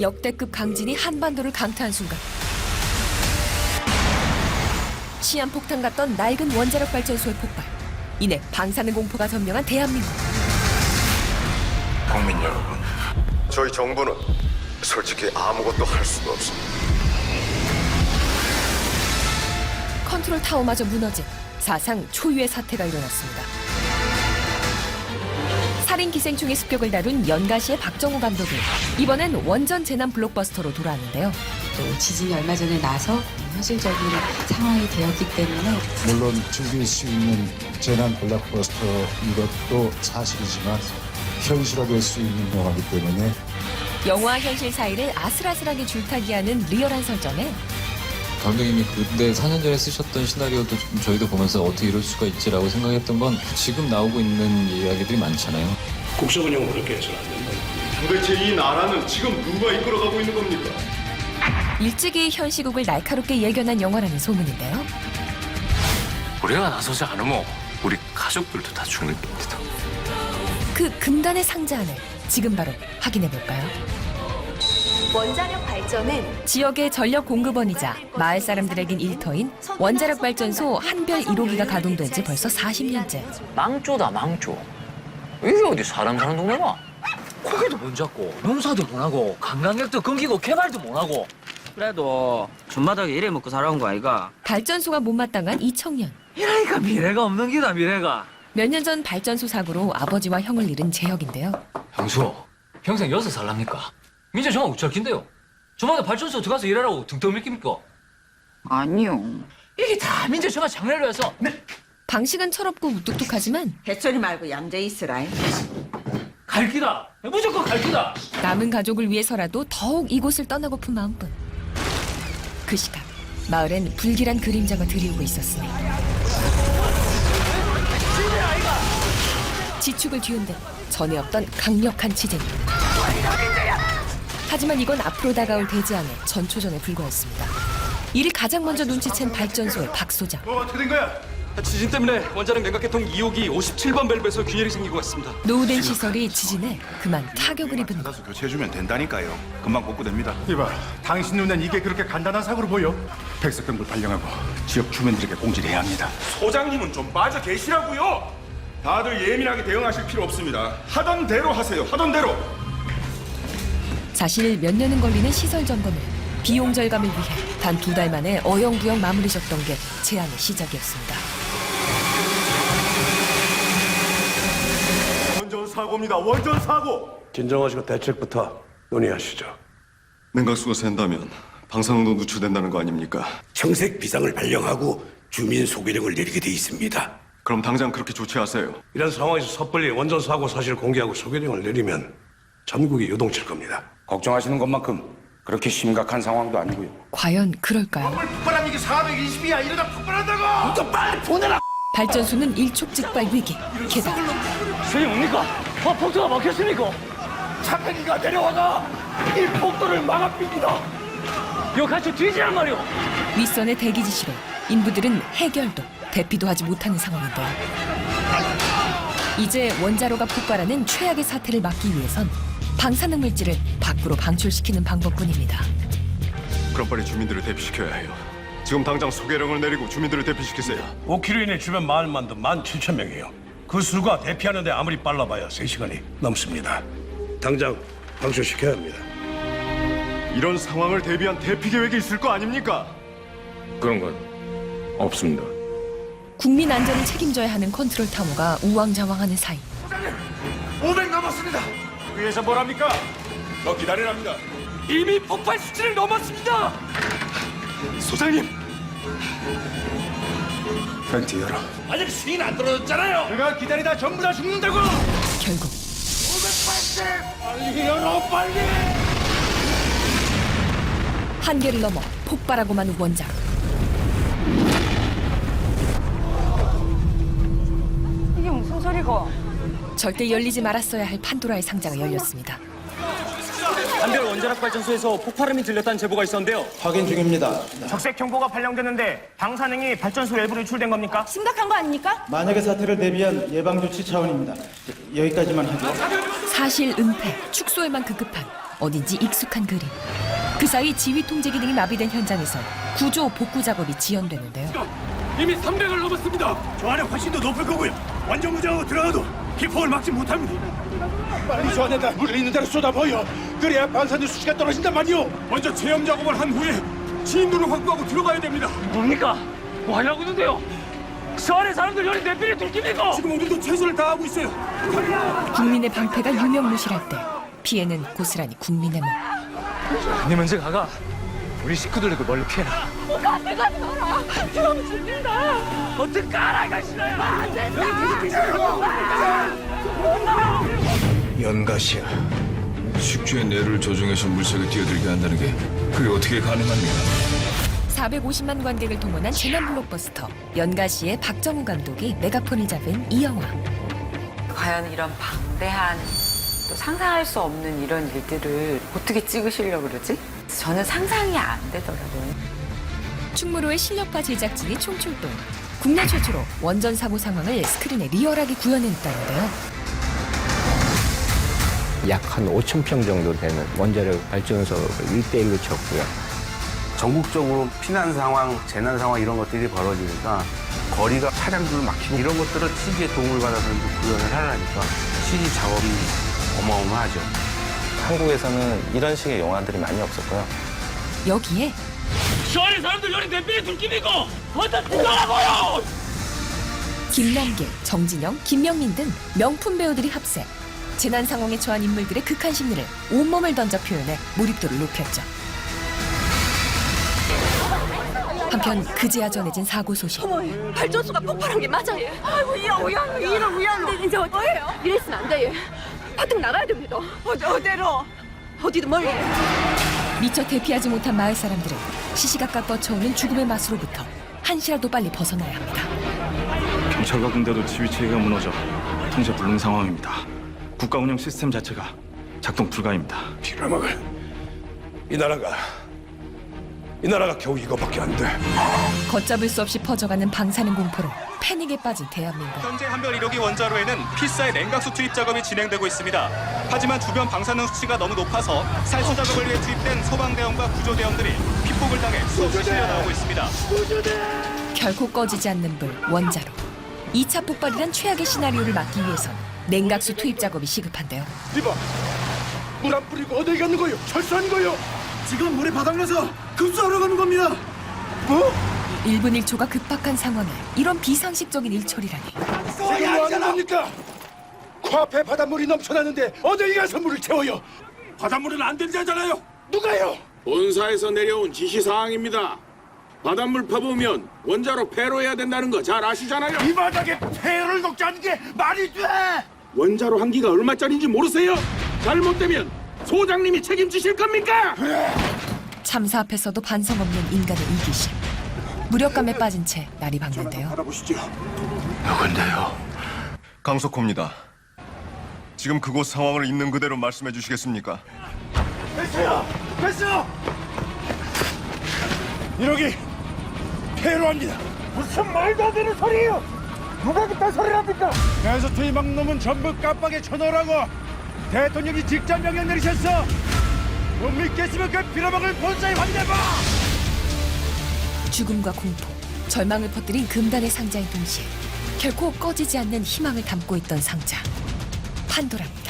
역대급 강진이 한반도를 강타한 순간 시한폭탄 같던 낡은 원자력 발전소의 폭발 이내 방사능 공포가 점령한 대한민국 국민 여러분, 저희 정부는 솔직히 아무것도 할 수가 없습니다. 컨트롤 타워마저 무너진 사상 초유의 사태가 일어났습니다. 살인 기생충의 습격을 다룬 연가시의 박정우 감독이 이번엔 원전 재난 블록버스터로 돌아왔는데요. 또 지진이 얼마 전에 나서 현실적인 상황이 되었기 때문에 물론 즐길 수 있는 재난 블록버스터 이것도 사실이지만 현실화될 수 있는 영화이기 때문에 영화 현실 사이를 아슬아슬하게 줄타기하는 리얼한 설정에 감독님이 그때 4년 전에 쓰셨던 시나리오도 좀 저희도 보면서 어떻게 이럴 수가 있지라고 생각했던 건 지금 나오고 있는 이야기들이 많잖아요. 국정운영 그렇게 해서는 안 된다. 도대체 이 나라는 지금 누가 이끌어가고 있는 겁니까? 일찍이 현 시국을 날카롭게 예견한 영화라는 소문인데요. 우리가 나서지 않으면 우리 가족들도 다 죽는 겁니다. 그 금단의 상자 안을 지금 바로 확인해 볼까요? 원자력 발전은 지역의 전력 공급원이자 마을 사람들에겐 일터인 원자력 발전소 한별 1호기가 가동된 지 벌써 40년째. 망조다 망조 이게 어디 사람 사는 동네가 고기도 못 잡고 농사도 못 하고 관광객도 끊기고 개발도 못 하고 그래도 전마다게 이래 먹고 살아온 거 아이가? 발전소가 못마땅한 2000년. 이러니까 미래가 없는 기다 미래가 몇 년 전 발전소 사고로 아버지와 형을 잃은 재혁인데요. 형수 평생 여섯 살랍니까 민재 정아 우짤킨데요 저마다 발전소 들어가서 일하라고 등떠 밀 깁니까 아니요. 이게 다 민재 정아 장래로 해서 방식은 철없고 무뚝뚝하지만 해소리 말고 얌전히 있으라. 갈 기다 무조건 갈 기다 남은 가족을 위해서라도 더욱 이곳을 떠나고픈 마음뿐. 그 시각 마을엔 불길한 그림자가 드리우고 있었으니 지축을 뒤흔든 전에 없던 강력한 지진. 하지만 이건 앞으로 다가올 대지함의 전초전에 불과했습니다. 이를 가장 먼저 눈치챈 발전소의 박 소장. 어떻게 된 거야? 지진 때문에 원자력 냉각계통 2호기 57번 밸브에서 균열이 생긴 것 같습니다. 노후된 시설이 지진에 그만 타격을 입은 것. 가서 교체해주면 된다니까요. 금방 복구됩니다. 이봐, 당신 눈엔 이게 그렇게 간단한 사고로 보여? 백석병을 발령하고 지역 주민들에게 공지를 해야 합니다. 소장님은 좀 빠져 계시라고요. 다들 예민하게 대응하실 필요 없습니다. 하던 대로 하세요. 하던 대로. 사실 몇 년은 걸리는 시설 점검을 비용 절감을 위해 단 두 달 만에 어영부영 마무리 졌던 게 제안의 시작이었습니다. 원전 사고입니다. 원전 사고. 진정하시고 대책부터 논의하시죠. 냉각수가 샌다면 방사능도 누출된다는 거 아닙니까? 청색 비상을 발령하고 주민 소개령을 내리게 돼 있습니다. 그럼 당장 그렇게 조치하세요. 이런 상황에서 섣불리 원전 사고 사실 공개하고 소개령을 내리면 전국이 요동칠 겁니다. 걱정하시는 것만큼 그렇게 심각한 상황도 아니고요. 과연 그럴까요? 폭발한 이게 420이야. 이러다 폭발한다고. 또 빨리 보내라. 발전소는 일촉즉발 위기. 게다가 수이 뭡니까? 어, 폭도가 막혔습니까? 차폐기가 내려와가 이 폭도를 막아삣니다. 이거 같이 뒤지란 말이오 윗선의 대기 지시로 인부들은 해결도 대피도 하지 못하는 상황인데요. 이제 원자로가 폭발하는 최악의 사태를 막기 위해선 방사능 물질을 밖으로 방출시키는 방법뿐입니다. 그럼 빨리 주민들을 대피시켜야 해요. 지금 당장 소개령을 내리고 주민들을 대피시키세요. 오키르인의 주변 마을만 도 17,000명이에요. 그 수가 대피하는데 아무리 빨라봐야 3시간이 넘습니다. 당장 방출시켜야 합니다. 이런 상황을 대비한 대피 계획이 있을 거 아닙니까? 그런 건 없습니다. 국민 안전을 책임져야 하는 컨트롤 타워가 우왕좌왕하는 사이 500 남았습니다. 위에서 뭘 합니까? 더 기다리랍니다. 이미 폭발 수치를 넘었습니다 소장님! 팬티 열어. 아직 수인 안 떨어졌잖아요 내가 기다리다 전부 다 죽는다고. 결국 빨리 열어 빨리. 한계를 넘어 폭발하고만 원자로 이게 무슨 소리고? 절대 열리지 말았어야 할 판도라의 상자가 열렸습니다. 한별 원자력 발전소에서 폭발음이 들렸다는 제보가 있었는데요. 확인 중입니다. 적색 경보가 발령됐는데 방사능이 발전소 외부로 유출된 겁니까? 심각한 거 아닙니까? 만약의 사태를 대비한 예방 조치 차원입니다. 여기까지만 하죠. 사실 은폐, 축소에만 급급한 어딘지 익숙한 그림. 그 사이 지휘 통제 기능이 마비된 현장에서 구조 복구 작업이 지연되는데요. 이미 300을 넘었습니다. 저 안에 훨씬 더 높을 거고요. 완전 무장하고 들어가도 기폭을 막지 못합니다. 빨리 저 안에다 물 있는 대로 쏟아버려. 그래야 방사능 수치가 떨어진단 말이오. 먼저 체험 작업을 한 후에 진도를 확보하고 들어가야 됩니다. 뭡니까? 뭐 하려고 하는데요? 저 안에 사람들 열이 내비를 들킵니까? 지금 우리도 최선을 다하고 있어요. 국민의 방패가 유명무실할 때 피해는 고스란히 국민의 목. 네 먼저 가가. 우리 식구들 그 멀리 피해라. 어떻게 알아가 싫어요? 연가시야. 숙주의 뇌를 조종해서 물색에 뛰어들게 한다는 게 그게 어떻게 가능합니까? 450만 관객을 동원한 재난 블록버스터 연가시의 박정우 감독이 메가폰을 잡은 이 영화. 과연 이런 방대한 또 상상할 수 없는 이런 일들을 어떻게 찍으시려고 그러지? 저는 상상이 안 되더라고요. 충무로의 실력파 제작진이 총출동. 국내 최초로 원전 사고 상황을 스크린에 리얼하게 구현했다는데요. 약 한 5천 평 정도 되는 원자력 발전소를 1대1로 쳤고요. 전국적으로 피난 상황, 재난 상황 이런 것들이 벌어지니까 거리가 차량들로 막히고 이런 것들을 CG의 도움을 받아서 구현을 하려니까 CG 작업이 어마어마하죠. 한국에서는 이런 식의 영화들이 많이 없었고요. 여기에 저 안에 사람들 열이 내비를 들킵니까? 어떻게 들어가고요? 김남길, 정진영, 김명민 등 명품 배우들이 합세. 재난 상황에 처한 인물들의 극한 심리를 온몸을 던져 표현해 몰입도를 높였죠. 한편 그제야 전해진 사고 소식. 발전소가 폭발한 게 맞아요. 아이고 이런 우연 이런 우연. 이제 어디예요? 이랬으면 안 돼. 파등 나가야 됩니다. 어디 어디로? 어디든 멀리. 미처 대피하지 못한 마을 사람들은 시시각각 뻗쳐오는 죽음의 맛으로부터 한시라도 빨리 벗어나야 합니다. 경찰과 군대도 지휘 체계가 무너져 통제 불능 상황입니다. 국가 운영 시스템 자체가 작동 불가입니다. 빌어먹을 이 나라가 이 나라가 겨우 이거밖에 안 돼. 걷잡을 수 없이 퍼져가는 방사능 공포로 패닉에 빠진 대한민국. 현재 한별 1호기 원자로에는 필사의 냉각수 투입 작업이 진행되고 있습니다. 하지만 주변 방사능 수치가 너무 높아서 살수 작업을 위해 투입된 소방대원과 구조대원들이 피폭을 당해 수없이 실려 나오고 있습니다. 결코 꺼지지 않는 불 원자로. 2차 폭발이란 최악의 시나리오를 막기 위해선 냉각수 투입 작업이 시급한데요. 이봐, 물안 뿌리고 어디 가는 거요? 철수하는 거요? 지금 물이 바닥나서 급수하러 가는 겁니다. 뭐? 1분 1초가 급박한 상황에 이런 비상식적인 일처리라니. 지금 뭐 하는 겁니까? 코앞에 바닷물이 넘쳐나는데 어디 가서 물을 채워요? 바닷물은 안 된다잖아요. 누가요? 본사에서 내려온 지시 사항입니다. 바닷물 퍼부으면 원자로 폐로해야 된다는 거 잘 아시잖아요. 이 바닥에 폐를 녹자는 게 말이 돼? 원자로 한기가 얼마짜리인지 모르세요? 잘못되면 소장님이 책임지실 겁니까? 참사 앞에서도 반성 없는 인간의 이기심. 무력감에 빠진 채 날이 밝는데요. 알아보시죠. 누군데요? 강석호입니다. 지금 그곳 상황을 있는 그대로 말씀해 주시겠습니까? 됐어요. 됐어. 이러기 폐로합니다. 무슨 말도 안 되는 소리예요? 누가 그딴 소리를 합니까? 그래서 투입막 놈은 전부 깜빡에 쳐넣으라고 대통령이 직접 명령 내리셨어. 못 믿겠으면 그 빌어먹을 본사에 확인해봐. 죽음과 공포, 절망을 퍼뜨린 금단의 상자인 동시에 결코 꺼지지 않는 희망을 담고 있던 상자. 판도라입니다.